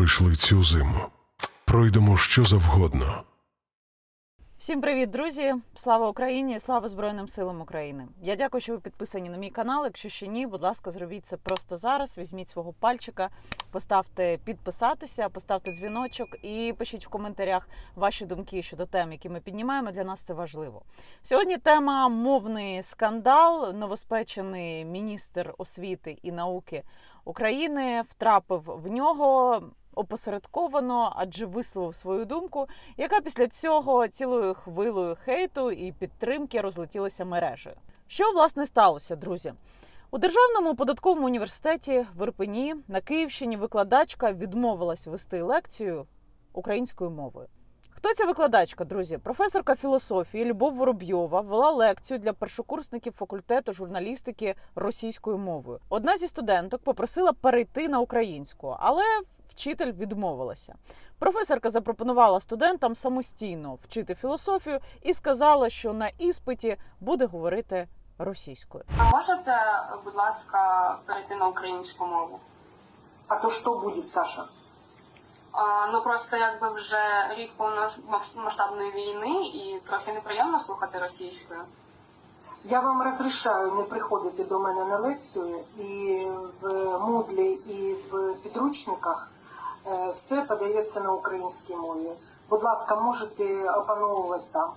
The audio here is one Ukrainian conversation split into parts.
пройшли цю зиму. Пройдемо що завгодно. Всім привіт, друзі! Слава Україні! Слава Збройним силам України! Я дякую, що ви підписані на мій канал. Якщо ще ні, будь ласка, зробіть це просто зараз. Візьміть свого пальчика, поставте підписатися, поставте дзвіночок і пишіть в коментарях ваші думки щодо тем, які ми піднімаємо. Для нас це важливо. Сьогодні тема мовний скандал. Новоспечений міністр освіти і науки України втрапив в нього опосередковано, адже висловив свою думку, яка після цього цілою хвилою хейту і підтримки розлетілася мережею. Що власне сталося, друзі? У державному податковому університеті в Ірпені на Київщині викладачка відмовилась вести лекцію українською мовою. Хто ця викладачка, друзі? Професорка філософії Любов Воробйова вела лекцію для першокурсників факультету журналістики російською мовою. Одна зі студенток попросила перейти на українську, але вчитель відмовилася. Професорка запропонувала студентам самостійно вчити філософію і сказала, що на іспиті буде говорити російською. А можете, будь ласка, перейти на українську мову? А то что будет, Саша? Ну просто якби вже рік повномасштабної війни і трохи неприємно слухати російською. Я вам розрішаю не приходити до мене на лекцію, і в Мудлі, і в підручниках е, все подається на українській мові. Будь ласка, можете опановувати там.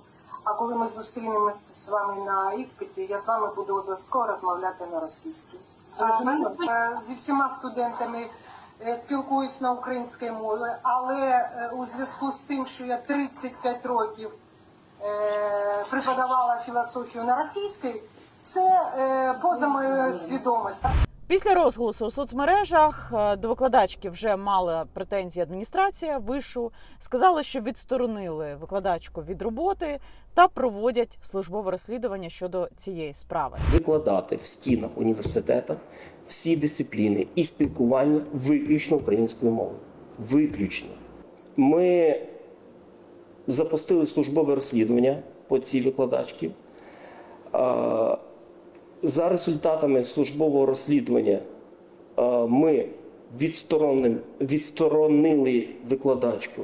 А коли ми зустрінемося з вами на іспиті, я з вами буду обов'язково розмовляти на російській. Зрозуміло? Е, Зі всіма студентами спілкуюсь на українській мові, але е, у зв'язку з тим, що я 35 років е, преподавала філософію на російській, це е, поза моєю свідомістю. Після розголосу у соцмережах е, до викладачки вже мала претензії адміністрація вишу. Сказали, що відсторонили викладачку від роботи та проводять службове розслідування щодо цієї справи. викладати в стінах університету всі дисципліни і спілкування виключно українською мовою. Виключно. Ми запустили службове розслідування по цій викладачці. За результатами службового розслідування ми відсторонили, відсторонили викладачку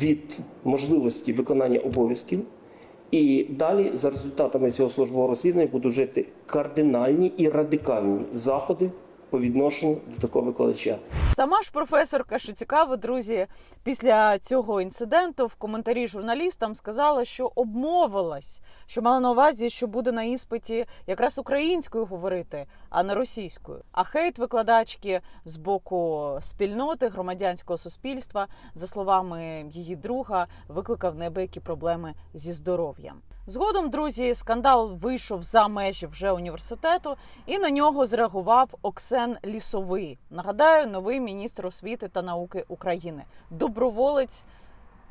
від можливості виконання обов'язків. І далі, за результатами цього службового розслідування, будуть жити кардинальні і радикальні заходи по відношенню до такого викладача. Сама ж професорка, що цікаво, друзі, після цього інциденту в коментарі журналістам сказала, що обмовилась, що мала на увазі, що буде на іспиті якраз українською говорити, а не російською. А хейт викладачки з боку спільноти громадянського суспільства, за словами її друга, викликав неабиякі проблеми зі здоров'ям. Згодом, друзі, скандал вийшов за межі вже університету, і на нього зреагував Оксен Лісовий. Нагадаю, новий міністр освіти та науки України, доброволець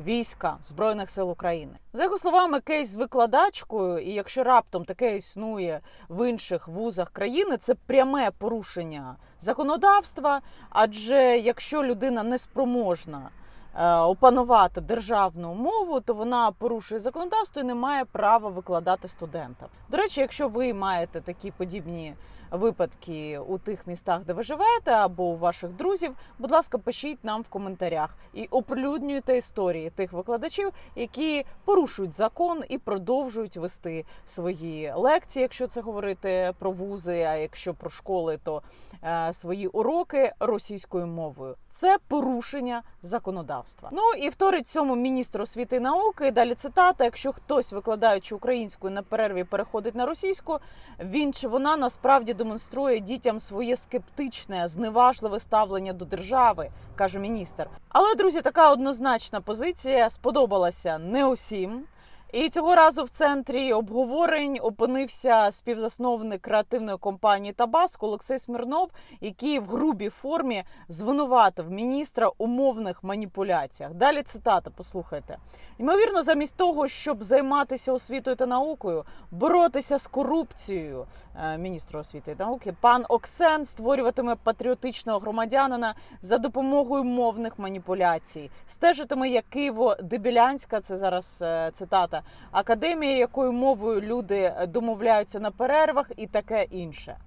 війська збройних сил України. За його словами, кейс з викладачкою, і якщо раптом таке існує в інших вузах країни, це пряме порушення законодавства. Адже якщо людина неспроможна е, опанувати державну мову, то вона порушує законодавство і не має права викладати студентам. До речі, якщо ви маєте такі подібні випадки у тих містах, де ви живете, або у ваших друзів, будь ласка, пишіть нам в коментарях і оприлюднюйте історії тих викладачів, які порушують закон і продовжують вести свої лекції, якщо це говорити про вузи, а якщо про школи, то е, свої уроки російською мовою. Це порушення законодавства. Ну і вторить цьому міністр освіти і науки. Далі цитата: якщо хтось, викладаючи українською на перерві, переходить на російську, він чи вона насправді демонструє дітям своє скептичне, зневажливе ставлення до держави, каже міністр. Але друзі, така однозначна позиція сподобалася не усім. І цього разу в центрі обговорень опинився співзасновник креативної компанії Табаско Олексій Смірнов, який в грубій формі звинуватив міністра у мовних маніпуляціях. Далі цитата, послухайте. Ймовірно, замість того, щоб займатися освітою та наукою, боротися з корупцією е, міністру освіти і науки, пан Оксен створюватиме патріотичного громадянина за допомогою мовних маніпуляцій, стежитиме як Києво-Дебілянська, це зараз е, цитата, академія, якою мовою люди домовляються на перервах, і таке інше.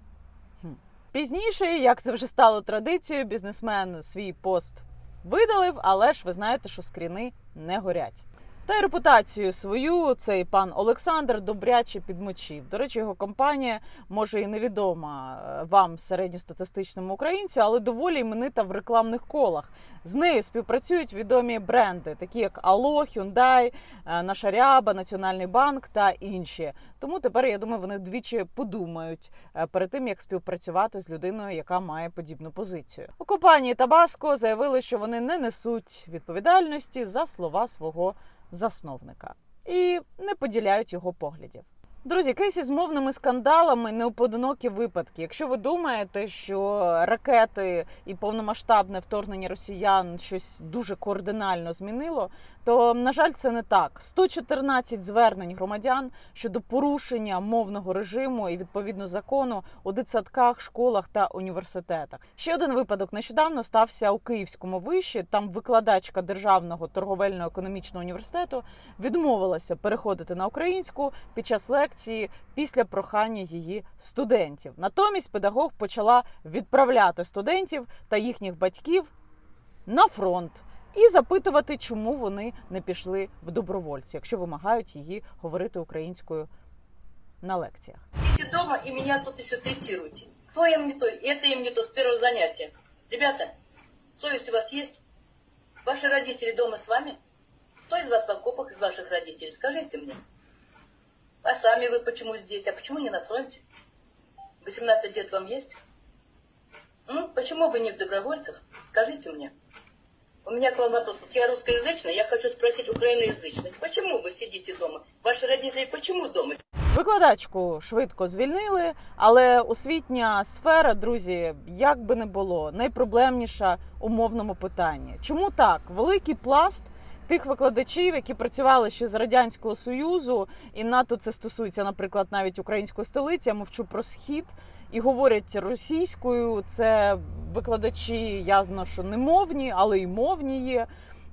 Пізніше, як це вже стало традицією, бізнесмен свій пост видалив, але ж ви знаєте, що скріни не горять. Та й репутацію свою цей пан Олександр добряче підмочив. До речі, його компанія може і невідома е, вам, середньостатистичному українцю, але доволі іменита в рекламних колах. З нею співпрацюють відомі бренди, такі як Ало, Hyundai, е, Наша Ряба, Національний банк та інші. Тому тепер я думаю, вони вдвічі подумають е, перед тим, як співпрацювати з людиною, яка має подібну позицію. У компанії Табаско заявили, що вони не несуть відповідальності за слова свого засновника і не поділяють його поглядів. Друзі, кейсі з мовними скандалами неоподинокі випадки. Якщо ви думаєте, що ракети і повномасштабне вторгнення росіян щось дуже кардинально змінило, то на жаль, це не так. 114 звернень громадян щодо порушення мовного режиму і відповідно закону у дитсадках, школах та університетах. Ще один випадок нещодавно стався у Київському виші. Там викладачка державного торговельно-економічного університету відмовилася переходити на українську під час лекції після прохання її студентів. Натомість педагог почала відправляти студентів та їхніх батьків на фронт І запитувати, чому вони не пішли в добровольці, якщо вимагають її говорити українською на лекціях. Сидите дома и меня тут еще третируете. То им не то, и это им не то с первого занятия. Ребята, совесть у вас есть? Ваши родители дома с вами? Кто из вас в окопах из ваших родителей? Скажите мне. А сами вы почему здесь? А почему не на фронте? 18 лет вам есть? М? Почему вы не в добровольцах? Скажите мне. У меня к вам вопрос. Вот я русскоязычный, я хочу спросить украиноязычных. Почему вы сидите дома? Ваши родители почему дома Викладачку швидко звільнили, але освітня сфера, друзі, як би не було, найпроблемніша у мовному питанні. Чому так? Великий пласт тих викладачів, які працювали ще з радянського союзу, і НАТО це стосується, наприклад, навіть української столиці. Я мовчу про схід і говорять російською. Це викладачі явно, що не мовні, але й мовні є.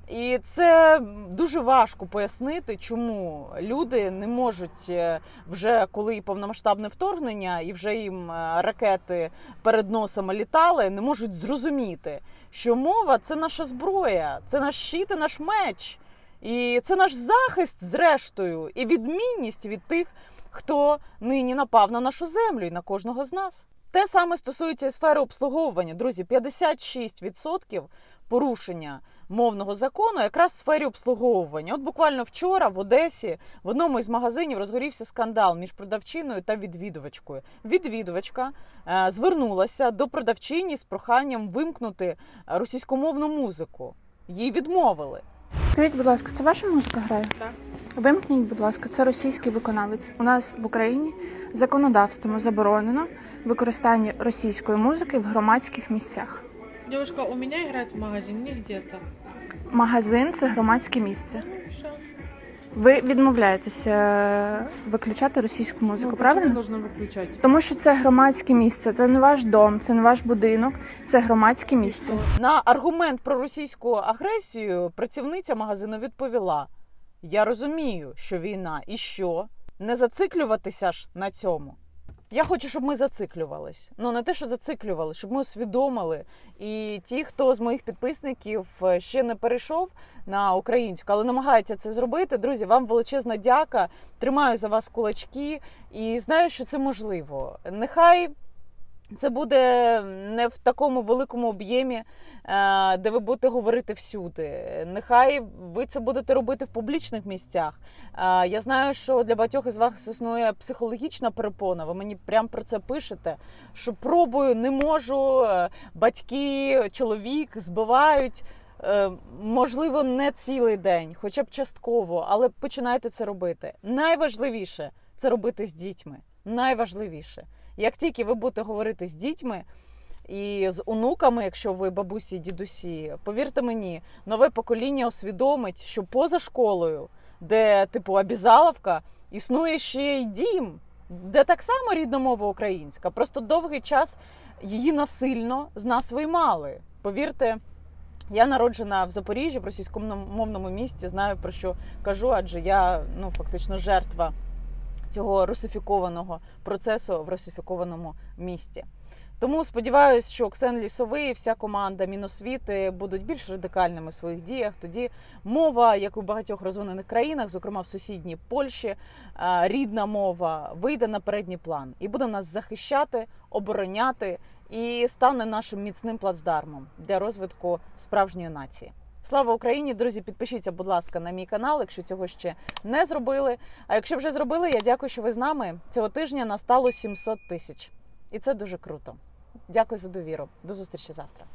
І це дуже важко пояснити, чому люди не можуть е, вже коли повномасштабне вторгнення, і вже їм е, ракети перед носами літали, не можуть зрозуміти, що мова це наша зброя, це наш щит і наш меч, і це наш захист, зрештою, і відмінність від тих, хто нині напав на нашу землю і на кожного з нас. Те саме стосується і сфери обслуговування. Друзі, 56% порушення мовного закону якраз в сфері обслуговування. От буквально вчора в Одесі в одному із магазинів розгорівся скандал між продавчиною та відвідувачкою. Відвідувачка е, звернулася до продавчині з проханням вимкнути російськомовну музику. Їй відмовили. Скажіть, будь ласка, це ваша музика грає? Так. Вимкніть, будь ласка, це російський виконавець. У нас в Україні законодавством заборонено використання російської музики в громадських місцях. Девушка, у меня играет в магазине где-то. Магазин це громадське місце. Ви відмовляєтеся е, виключати російську музику, Ну, правильно? почему должна выключать? Тому що це громадське місце, це не ваш дом, це не ваш будинок, це громадське місце. На аргумент про російську агресію працівниця магазину відповіла: Я розумію, що війна і що не зациклюватися ж на цьому. Я хочу, щоб ми зациклювались. Ну не те, що зациклювали, щоб ми усвідомили. І ті, хто з моїх підписників е, ще не перейшов на українську, але намагається це зробити. Друзі, вам величезна дяка. Тримаю за вас кулачки і знаю, що це можливо. Нехай це буде не в такому великому об'ємі, е, де ви будете говорити всюди. Нехай ви це будете робити в публічних місцях. Е, Я знаю, що для багатьох із вас існує психологічна перепона. Ви мені прямо про це пишете. Що пробую, не можу. е, Батьки, чоловік збивають. Можливо, не цілий день, хоча б частково, але починайте це робити. Найважливіше це робити з дітьми. Найважливіше. Як тільки ви будете говорити з дітьми і з онуками, якщо ви бабусі дідусі, повірте мені, нове покоління усвідомить, що поза школою, де типу обізаловка, існує ще й дім, де так само рідна мова українська. Просто довгий час її насильно з нас виймали. Повірте. Я народжена в Запоріжжі, в російськомовному місті, знаю про що кажу, адже я ну фактично жертва цього русифікованого процесу в русифікованому місті. Тому сподіваюся, що Оксен Лісовий вся команда Міносвіти будуть більш радикальними в своїх діях. Тоді мова, як у багатьох розвинених країнах, зокрема в сусідній Польщі, рідна мова вийде на передній план і буде нас захищати, обороняти і стане нашим міцним плацдармом для розвитку справжньої нації. Слава Україні! Друзі, підпишіться, будь ласка, на мій канал, якщо цього ще не зробили. А якщо вже зробили, я дякую, що ви з нами. Цього тижня настало 700 тисяч. І це дуже круто. Дякую за довіру. До зустрічі завтра.